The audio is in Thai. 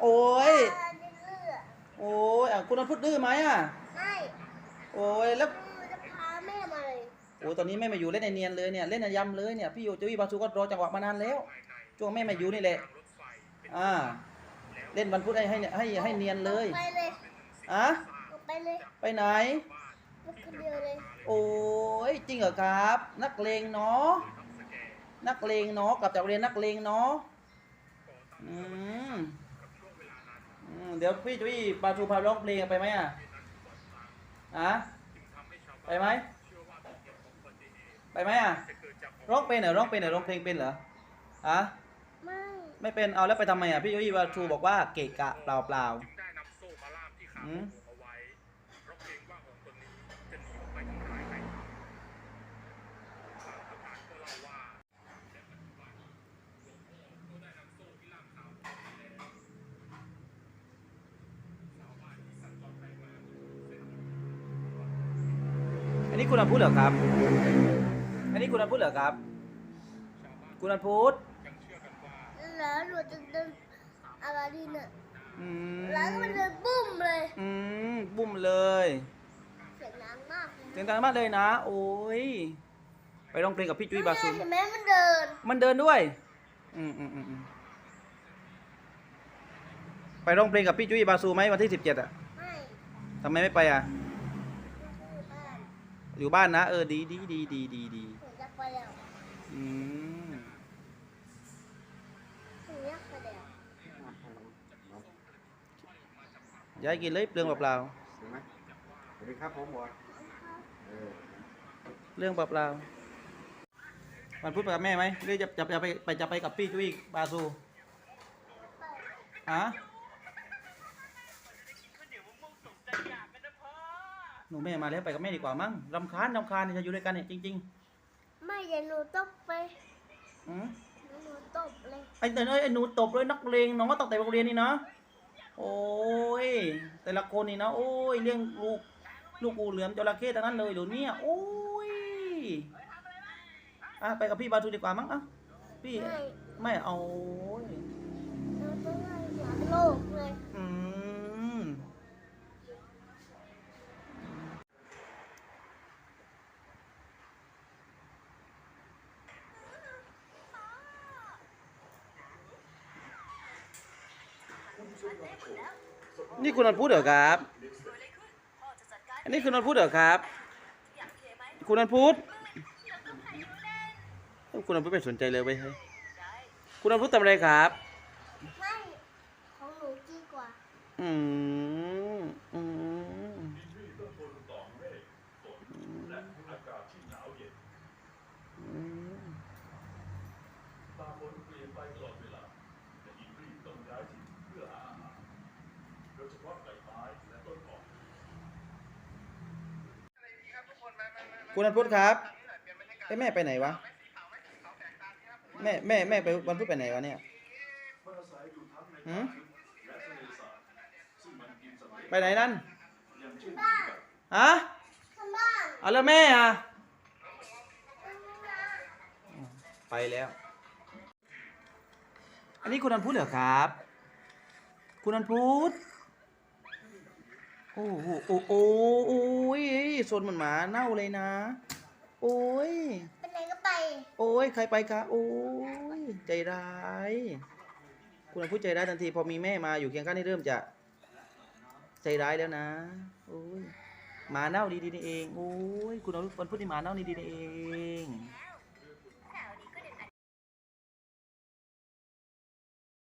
โอ้ยอ่าดื้อโอ้ยอะคุณวันพุธดื้อไหมอะ ไม่โอ้ยแล้วคือจะพาแม่มาเลยโอ้ยตอนนี้แม่มาอยู่เล่นในเนียนเลยเนี่ยเล่นในยำเลยเนี่ยพี่โยโจวี่บาซูก็รอจังหวะมานานแล้วช่วงแม่มาอยู่นี่แหละอ่าเล่นวันพุธให้ให้ให้ให้เนียนเลยไปเลยอะไปเลยไปไหน ลูกคนเดียวเลยโอ้ยจริงเหรอครับ นักเลงเนาะนักเลงเนาะกลับจากโรงเรียนนักเลงเนาะอืมอืม เดี๋ยวพี่จุ้ยปาทูพาร้องเพลงไปไหมอะอะไปไหมไปไหมอะร้องเป็นเหรอร้องเป็นเหรอร้องเพลงเป็นเหรออะไม่ไม่เป็นเอาแล้วไปทำไมอะพี่จุ้ยปาทูบอกว่าเกะกะเปล่าเปล่าได้นำโซ่มาล่ามที่ขาอืของม เอาไว้เพราะเกรงว่าองค์ตนนี้จะหนีออกไปทำร้ายใครทางประธานก็เล่าว่าในปัจจุบันหลวงพ่อก็ได้นำโซ่ที่ล่ามขาของเขาแล้วชาวบ้านที่สัญจรไปมาบนเส้นทาง อั นนี้คุณอันพูดเหรอครับ อันนี้คุณอันพูดเหรอครับ คุณอันพูดยังเชื่อกันว่าแล้วหนูจะเดินอะไรดีเนี่ยอืมแล้วก็มันเดินปุ้มเลย อืมบุ้มเลย เสียงดังมากเลยเสียงดังมากเลยนะ โอ้ย ไปร้องเพลงกับพี่จุ้ยบาซูเห็นไหมมันเดิน มันเดินด้วยอืมอืมอืมอืมไปร้องเพลงกับพี่จุ้ยบาซูไหมวันที่สิบเจ็ดอะไม่ทำไมไม่ไปอะไม่คือบ้าน อยู่บ้านนะ เออดีดีดีดีดีดีหนูอยากไปแล้วอืมหนูอยากไปแล้วย้ายกินเลยเปลืองเปล่าเห็นไหมสวัสดีครับผมบอยเออๆเรื่องเปล่าๆมันพูดไปกับแม่ไหมหรือจะจะจะไปไปจะไปกับพี่จุ้ยบาซูฮะ หนูแม่มาแล้วไปกับแม่ดีกว่ามั้งรำคาญรำคาญเนี่ยจะอยู่ด้วยกันเนี่ยจริงไม่เดี๋ยวหนูตบไปๆอืมหนูตบเลย ไอ้เตยเอ้ยไอ้หนูตบเลยนักเลงน้องก็ตั้งแต่โรงเรียนนี่นะโอ้ยแต่ละคนนี่นะโอ้ยเลี้ยงลูกลูกกูเหลือมจระเข้ทั้งนั้นเลยเดี๋ยวนี้โอ้ยอะไปกับพี่บาทูดีกว่ามั้งอะพี่ไม่ ไม่เอาโอ้ย หนูต้องไปหาโลกเลย อืม นี่คุณนนท์พูดเหรอครับ อันนี้คุณนนท์พูดเหรอครับ คุณนนท์พูด คุณนนท์พูดไม่สนใจเลยเว้ยเฮ้ยคุณนนท์พูดทำอะไรครับ ไม่ของหนูดีกว่า อืมอืมอืม คุณนันพุทธครับเอ้แม่ไปไหนวะ แม่แม่แม่ไปวันพุธไปไหนวะเนี่ยหืมไปไหนนั่นฮะเอาแล้วแม่อะไปแล้ว อันนี้คุณนันพุทธเหรอครับ คุณนันพุทธ โอ้โหโอ้โหโอ้ยสนเหมือนหมาเน่าเลยนะ โอ้ยไปไหนก็ไป โอ้ยใครไปคะโอ้ยใจร้าย คุณนันพุทธใจร้ายทันทีพอมีแม่มาอยู่เคียงข้างนี่เริ่มจะ ใจร้ายแล้วนะโอ้ยหมาเน่าดีๆนี่เองโอ้ยคุณนันพุทธนี่หมาเน่าดีๆนี่เอง